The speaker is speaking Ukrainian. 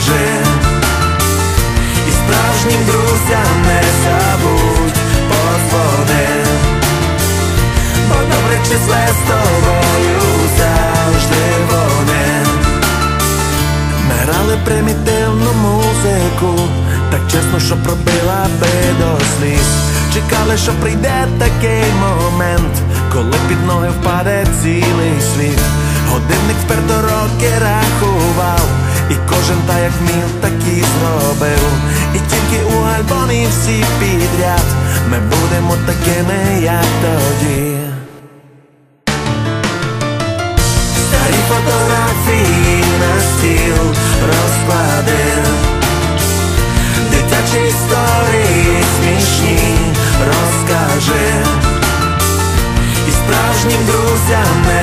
Розкажи І справжнім друзям не забудь подзвони Бо добре числе з тобою завжди вони. Ми грали примітивну музику Так чесно, що пробила би до сліз. Чекали, що прийде такий момент Коли під ноги впаде цілий світ. Годинник вперто роки І кожен та як вмів, так і зробив. І тільки у альбомі всі підряд. Ми будемо такими, як тоді. Старі фотографії на стіл розкладив Дитячі історії смішні розкажи. І справжнім друзям не